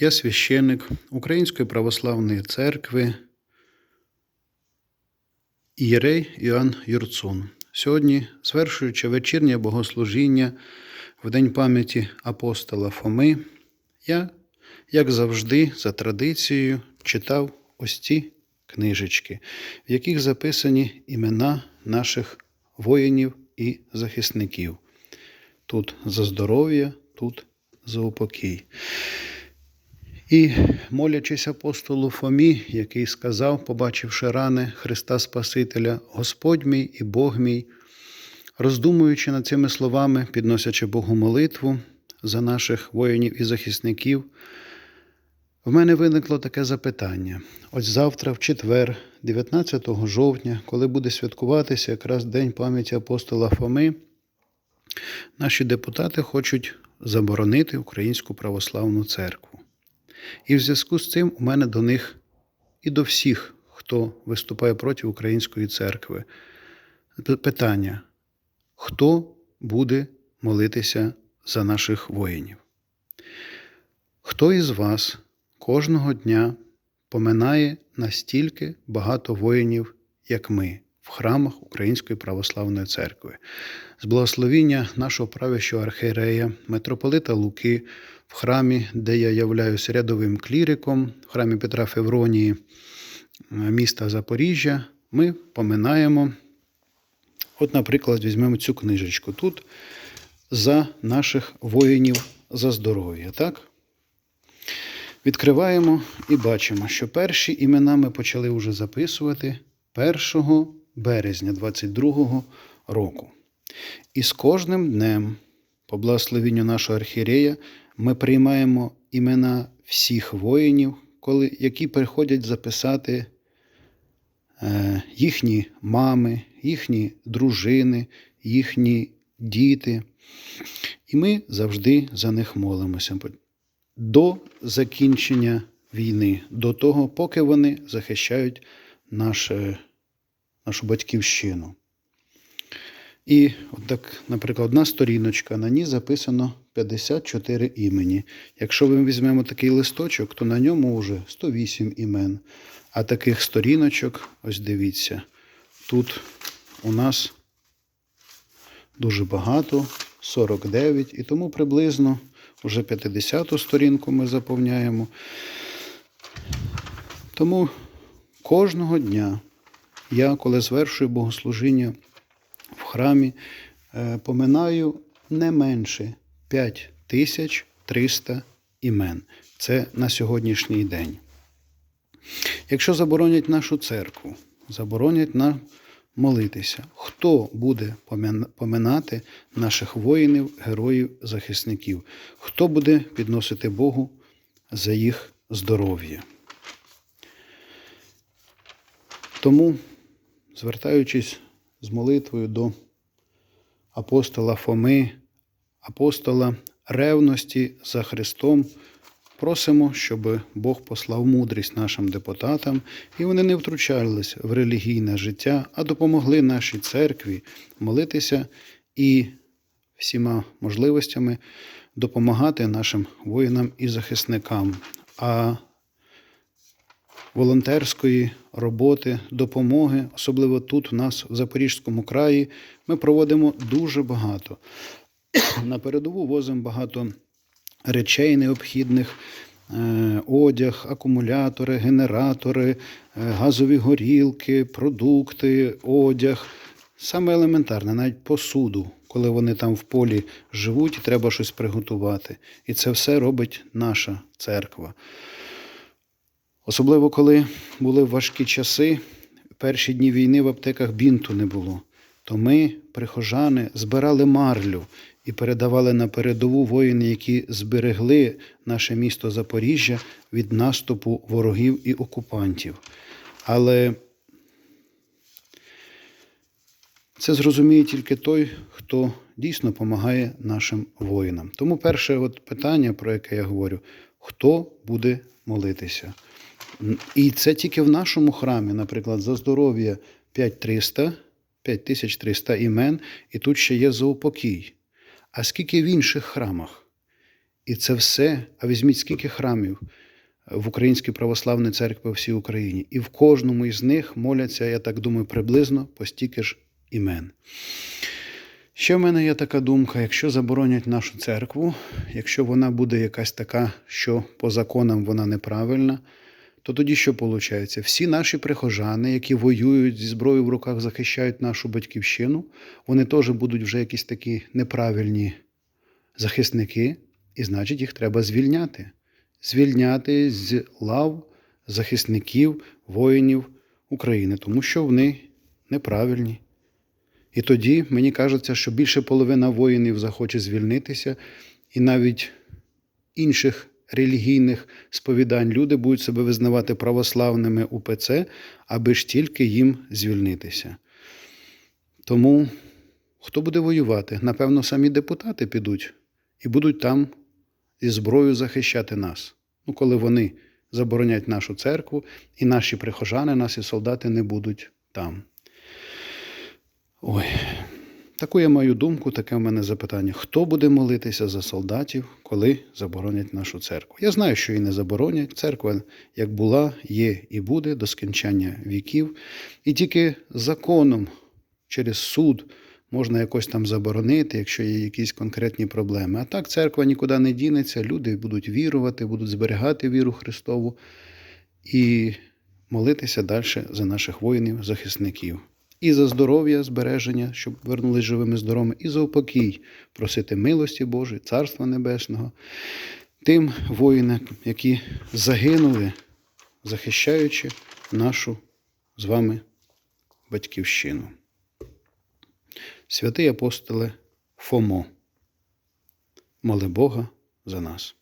Я священник Української православної церкви Ієрей Іоанн Юрцун. Сьогодні, звершуючи вечірнє богослужіння в День пам'яті апостола Фоми, я, як завжди, за традицією, читав ось ці книжечки, в яких записані імена наших воїнів і захисників. Тут за здоров'я, тут за упокій. І, молячись апостолу Фомі, який сказав, побачивши рани Христа Спасителя, Господь мій і Бог мій, роздумуючи над цими словами, підносячи Богу молитву за наших воїнів і захисників, в мене виникло таке запитання. Ось завтра, в четвер, 19 жовтня, коли буде святкуватися якраз День пам'яті апостола Фоми, наші депутати хочуть заборонити Українську православну церкву. І в зв'язку з цим у мене до них і до всіх, хто виступає проти Української церкви, питання: хто буде молитися за наших воїнів? Хто із вас кожного дня поминає настільки багато воїнів, як ми, в храмах Української православної церкви? З благословіння нашого правящого архієрея, митрополита Луки, в храмі, де я являюся рядовим кліриком, в храмі Петра Февронії міста Запоріжжя, ми поминаємо. От, наприклад, візьмемо цю книжечку. Тут за наших воїнів за здоров'я. так? Відкриваємо і бачимо, що перші імена ми почали вже записувати 1 березня 22-го року. І з кожним днем, по благословенню нашого архієрея, ми приймаємо імена всіх воїнів, коли, які приходять записати е, їхні мами, їхні дружини, їхні діти. І ми завжди за них молимося до закінчення війни, до того, поки вони захищають наше, нашу батьківщину. І от так, наприклад, одна сторіночка, на ній записано 54 імені. Якщо ми візьмемо такий листочок, то на ньому вже 108 імен. А таких сторіночок, ось дивіться, тут у нас дуже багато, 49, і тому приблизно вже 50-ту сторінку ми заповняємо. Тому кожного дня я, коли звершую богослужіння в храмі, е, поминаю не менше 5300 імен. Це на сьогоднішній день. Якщо заборонять нашу церкву, заборонять нам молитися, хто буде поминати наших воїнів, героїв, захисників, хто буде підносити Богу за їх здоров'я. Тому, звертаючись з молитвою до апостола Фоми, апостола ревності за Христом, просимо, щоб Бог послав мудрість нашим депутатам, і вони не втручались в релігійне життя, а допомогли нашій церкві молитися і всіма можливостями допомагати нашим воїнам і захисникам. А волонтерської роботи, допомоги, особливо тут, у нас в Запорізькому краї, ми проводимо дуже багато. На передову возимо багато речей необхідних. е, Одяг, акумулятори, генератори, е, газові горілки, продукти, одяг. Саме елементарне, навіть посуду, коли вони там в полі живуть і треба щось приготувати. І це все робить наша церква. Особливо, коли були важкі часи, перші дні війни в аптеках бінту не було, то ми, прихожани, збирали марлю і передавали на передову воїни, які зберегли наше місто Запоріжжя від наступу ворогів і окупантів. Але це зрозуміє тільки той, хто дійсно допомагає нашим воїнам. Тому перше от питання, про яке я говорю, хто буде молитися? І це тільки в нашому храмі, наприклад, за здоров'я 5300, 5300 імен, і тут ще є заупокій. А скільки в інших храмах? І це все, а візьміть скільки храмів в Українській православній церкві по всій Україні. І в кожному із них моляться, я так думаю, приблизно по стільки ж імен. Ще в мене є така думка: якщо заборонять нашу церкву, якщо вона буде якась така, що по законам вона неправильна, то тоді що виходить? Всі наші прихожани, які воюють зі зброєю в руках, захищають нашу батьківщину, вони теж будуть вже якісь такі неправильні захисники, і значить їх треба звільняти. Звільняти з лав захисників, воїнів України, тому що вони неправильні. І тоді мені кажеться, що більше половина воїнів захоче звільнитися, і навіть інших релігійних сповідань люди будуть себе визнавати православними УПЦ, аби ж тільки їм звільнитися. Тому хто буде воювати? Напевно, самі депутати підуть і будуть там зі зброєю захищати нас. Ну, коли вони заборонять нашу церкву, і наші прихожани, наші солдати не будуть там. Ой, таку я маю думку, таке в мене запитання. Хто буде молитися за солдатів, коли заборонять нашу церкву? Я знаю, що і не заборонять. Церква, як була, є і буде до скінчання віків. І тільки законом через суд можна якось там заборонити, якщо є якісь конкретні проблеми. А так церква нікуди не дінеться, люди будуть вірувати, будуть зберігати віру Христову і молитися далі за наших воїнів, захисників. І за здоров'я, збереження, щоб вернулись живими здоровими, і за упокій просити милості Божої, Царства Небесного, тим воїнам, які загинули, захищаючи нашу з вами батьківщину. Святий апостоле Фомо, моли Бога за нас.